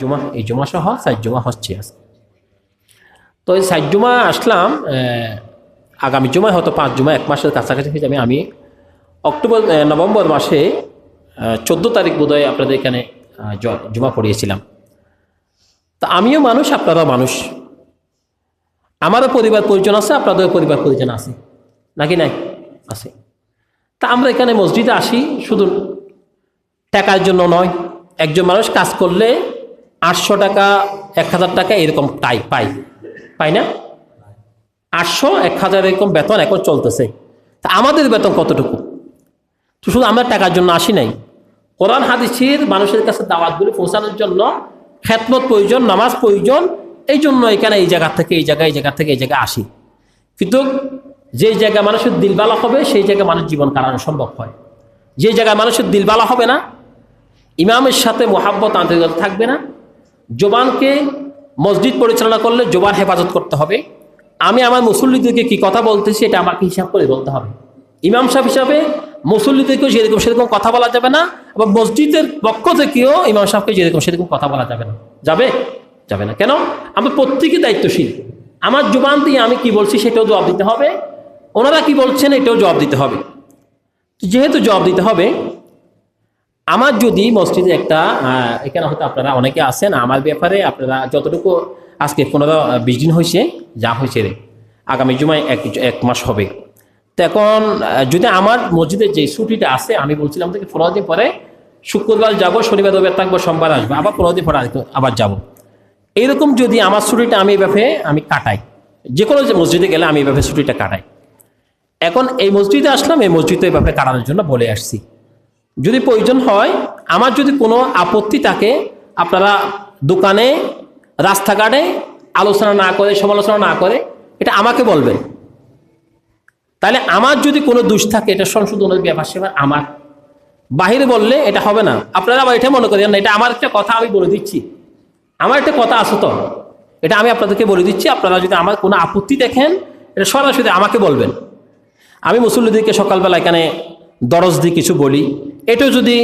জুমা, এই জুমা সহ জুমা হচ্ছে। তো এই জুমা আসলাম আগামী জুমায়, হয়তো পাঁচ জুমা এক মাসের কাছাকাছি হয়ে যাবে। আমি অক্টোবর নভেম্বর মাসে চোদ্দ তারিখ বোধহয় আপনাদের এখানে জুমা পড়িয়েছিলাম। তা আমিও মানুষ, আপনারাও মানুষ। আমারও পরিবার পরিজন আছে আপনাদেরও পরিবার পরিজন আছে। নাকি নাই? আছে। তা আমরা এখানে মসজিদে আসি, শুধু টাকার জন্য নয়, একজন মানুষ কাজ করলে আটশো টাকা, এক হাজার টাকা এরকম টাই, পাই। পাই না? আটশো, এক হাজার এরকম বেতন এখন চলতেছে। তা আমাদের বেতন কতটুকু? তো শুধু আমরা টাকার জন্য আসি নাই। কোরআন, হাদিসের মানুষের কাছে দাওয়াতগুলি পৌঁছানোর জন্য খেতমত প্রয়োজন, নামাজ প্রয়োজন, এই জন্য এখানে এই জায়গা থেকে এই জায়গায়, এই জায়গা থেকে এই জায়গায় আসি। কিন্তু যেই জায়গায় মানুষের দিলবালা হবে, সেই জায়গায় মানুষ জীবন কাটানো সম্ভব হয়। যে জায়গায় মানুষের দিলবালা হবে না, ইমামের সাথে মোহাব্বত, আন্তরিকতা থাকবে না। জোবানকে মসজিদ পরিচালনা করলে জোবান হেফাজত করতে হবে। আমি আমার মুসল্লিদেরকে কি কথা বলতেছি এটা আমাকে হিসাব করে বলতে হবে। ইমাম সাহেব হিসাবে মুসল্লিদেরকেও যেরকম সেরকম কথা বলা যাবে না এবং মসজিদের পক্ষ থেকেও ইমাম সাহেবকে যেরকম সেরকম কথা বলা যাবে না। যাবে? যাবে না। কেন? আমরা প্রত্যেকে দায়িত্বশীল। আমার জোবান দিয়ে আমি কি বলছি সেটাও জবাব দিতে হবে। ওনারা কি বলছেন এটাও জবাব দিতে হবে। যেহেতু জবাব দিতে হবে আমার যদি মসজিদে একটা এখানে হয়তো আপনারা অনেকে আছেন, আমার ব্যাপারে আপনারা যতটুকু আজকে পনেরো বিশ দিন হয়েছে, যা হয়েছে রে, আগামী জুমায় এক এক মাস হবে। তো এখন যদি আমার মসজিদের যে ছুটিটা আছে, আমি বলছিলাম থেকে পনেরো দিন পরে শুক্রবার যাব, শনিবার, রবিবার থাকব, সোমবার আসব, আবার পনেরো দিন পরে আবার যাব। এইরকম যদি আমার ছুটিটা আমি এভাবে আমি কাটাই যে কোনো যে মসজিদে গেলে আমি এভাবে ছুটিটা কাটাই। এখন এই মসজিদে আসলাম, এই মসজিদে এভাবে কাটানোর জন্য বলে আসছি। যদি প্রয়োজন হয়, আমার যদি কোনো আপত্তি থাকে, আপনারা দোকানে, রাস্তাঘাটে আলোচনা না করে, সমালোচনা না করে, এটা আমাকে বলবেন। তাহলে আমার যদি কোনো দোষ থাকে, এটা সংশোধনের ব্যাপার সেবার আমার। বাহিরে বললে এটা হবে না। আপনারা আবার এটা মনে করেন না, এটা আমার একটা কথা আমি বলে দিচ্ছি। আমার একটা কথা আছে তো, এটা আমি আপনাদেরকে বলে দিচ্ছি। আপনারা যদি আমার কোনো আপত্তি দেখেন, এটা সরাসরি আমাকে বলবেন। আমি মুসল্লিদেরকে সকালবেলা এখানে দরজ দিয়ে কিছু বলি। এটাও যদি